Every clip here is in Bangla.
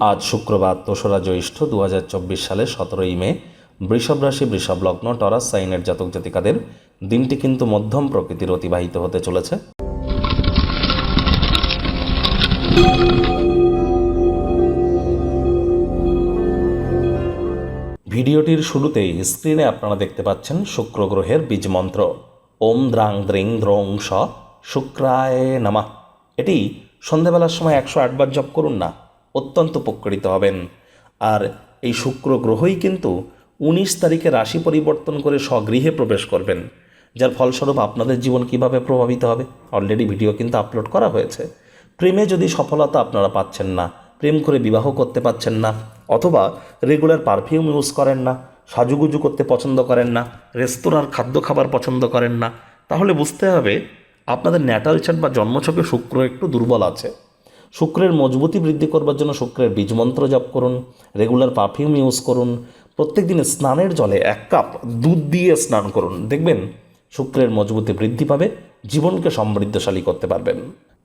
আজ শুক্রবার দোসরা জ্যৈষ্ঠ দু সালের সতেরোই মে, বৃষভ রাশি, বৃষভ লগ্ন, টরাস, সাইনের জাতক জাতিকাদের দিনটি কিন্তু মধ্যম প্রকৃতির অতিবাহিত হতে চলেছে। ভিডিওটির শুরুতেই স্ক্রিনে আপনারা দেখতে পাচ্ছেন শুক্র গ্রহের বীজ মন্ত্র। ওম দ্রাং দ্রিং দ্রং স শুক্রায় নামা। এটি সন্ধেবেলার সময় একশো আটবার জপ করুন না অত্যন্ত উপকৃত হবেন। আর এই শুক্র গ্রহই কিন্তু উনিশ তারিখে রাশি পরিবর্তন করে স্বগৃহে প্রবেশ করবেন, যার ফলস্বরূপ আপনাদের জীবন কীভাবে প্রভাবিত হবে? অলরেডি ভিডিও কিন্তু আপলোড করা হয়েছে। প্রেমে যদি সফলতা আপনারা পাচ্ছেন না, প্রেম করে বিবাহ করতে পাচ্ছেন না, অথবা রেগুলার পারফিউম ইউজ করেন না, সাজুগুজু করতে পছন্দ করেন না রেস্তোরাঁর খাদ্য খাবার পছন্দ করেন না, তাহলে বুঝতে হবে আপনাদের ন্যাটাল চার্ট বা জন্মছকে শুক্র একটু দুর্বল আছে। শুক্রের মজবুতি বৃদ্ধি করবার জন্য শুক্রের বীজমন্ত্র জপ করুন রেগুলার পারফিউম ইউজ করুন প্রত্যেক দিনে স্নানের জলে এক কাপ দুধ দিয়ে স্নান করুন। দেখবেন শুক্রের মজবুতি বৃদ্ধি পাবে, জীবনকে সমৃদ্ধশালী করতে পারবেন।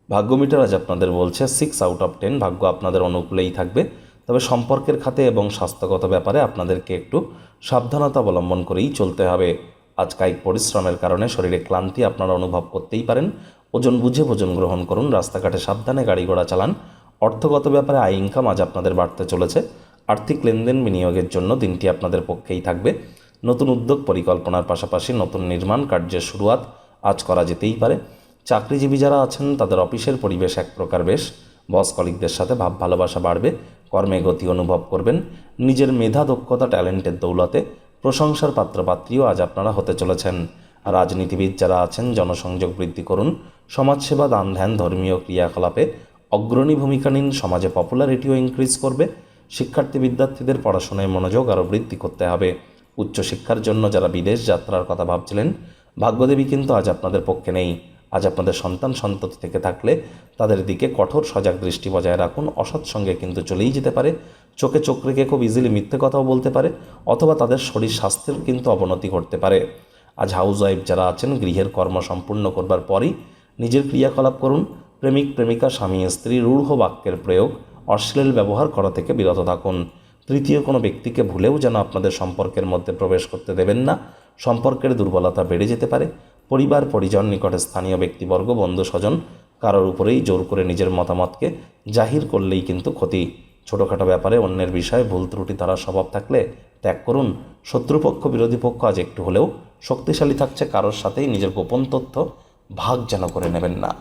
ভাগ্য মিটার আজ আপনাদের বলছে সিক্স আউট অফ টেন ভাগ্য আপনাদের অনুকূলেই থাকবে। তবে সম্পর্কের খাতে এবং স্বাস্থ্যগত ব্যাপারে আপনাদেরকে একটু সাবধানতা অবলম্বন করেই চলতে হবে। আজ কায়িক পরিশ্রমের কারণে শরীরে ক্লান্তি আপনারা অনুভব করতেই পারেন। ওজন বুঝে ভোজন গ্রহণ করুন, রাস্তাঘাটে সাবধানে গাড়ি ঘোড়া চালান। অর্থগত ব্যাপারে আয় ইনকাম আজ আপনাদের বাড়তে চলেছে। আর্থিক লেনদেন বিনিয়োগের জন্য দিনটি আপনাদের পক্ষেই থাকবে। নতুন উদ্যোগ পরিকল্পনার পাশাপাশি নতুন নির্মাণ কার্যের শুরুয়াত আজ করা যেতেই পারে। চাকরিজীবী যারা আছেন, তাদের অফিসের পরিবেশ এক প্রকার বেশ। বস কলিকদের সাথে ভাব ভালোবাসা বাড়বে, কর্মে গতি অনুভব করবেন। নিজের মেধা, দক্ষতা, ট্যালেন্টের দৌলতে প্রশংসার পাত্রপাত্রীও আজ আপনারা হতে চলেছেন। রাজনীতিবিদ যারা আছেন, জনসংযোগ বৃদ্ধি করুন, সমাজসেবা, দান ধ্যান, ধর্মীয় ক্রিয়াকলাপে অগ্রণী ভূমিকা নিন, সমাজে পপুলারিটিও ইনক্রিজ করবে। শিক্ষার্থী বিদ্যার্থীদের পড়াশোনায় মনোযোগ আরও বৃদ্ধি করতে হবে। উচ্চশিক্ষার জন্য যারা বিদেশ যাত্রার কথা ভাবছিলেন, ভাগ্যদেবী কিন্তু আজ আপনাদের পক্ষে নেই। আজ আপনাদের সন্তান সন্ততি থেকে থাকলে তাদের দিকে কঠোর সজাগ দৃষ্টি বজায় রাখুন। অসৎ সঙ্গে কিন্তু চলেই যেতে পারে। চোখে চোখ রেখে খুব ইজিলি মিথ্যে কথাও বলতে পারে অথবা তাদের শরীর স্বাস্থ্যের কিন্তু অবনতি ঘটতে পারে। আজ হাউস ওয়াইফ যারা আছেন, গৃহের কর্ম সম্পূর্ণ করবার পরই নিজের ক্রিয়াকলাপ করুন। প্রেমিক, প্রেমিকা, স্বামী, স্ত্রী, রূঢ় বাক্যের প্রয়োগ, অশ্লীল ব্যবহার করা থেকে বিরত থাকুন। তৃতীয় কোনো ব্যক্তিকে ভুলেও যেন আপনাদের সম্পর্কের মধ্যে প্রবেশ করতে দেবেন না। সম্পর্কের দুর্বলতা বেড়ে যেতে পারে। পরিবার, পরিজন, নিকটে স্থানীয় ব্যক্তিবর্গ, বন্ধু, স্বজন, কারোর উপরেই জোর করে নিজের মতামতকে জাহির করলেই কিন্তু ক্ষতি। ছোটোখাটো ব্যাপারে অন্যের বিষয়ে ভুল ত্রুটি তারা স্বভাব থাকলে ত্যাগ করুন। শত্রুপক্ষ, বিরোধী পক্ষ আজ একটু হলেও শক্তিশালী থাকছে, কারোর সাথেই নিজের গোপন তথ্য ভাগ যেন করে নেবেন না।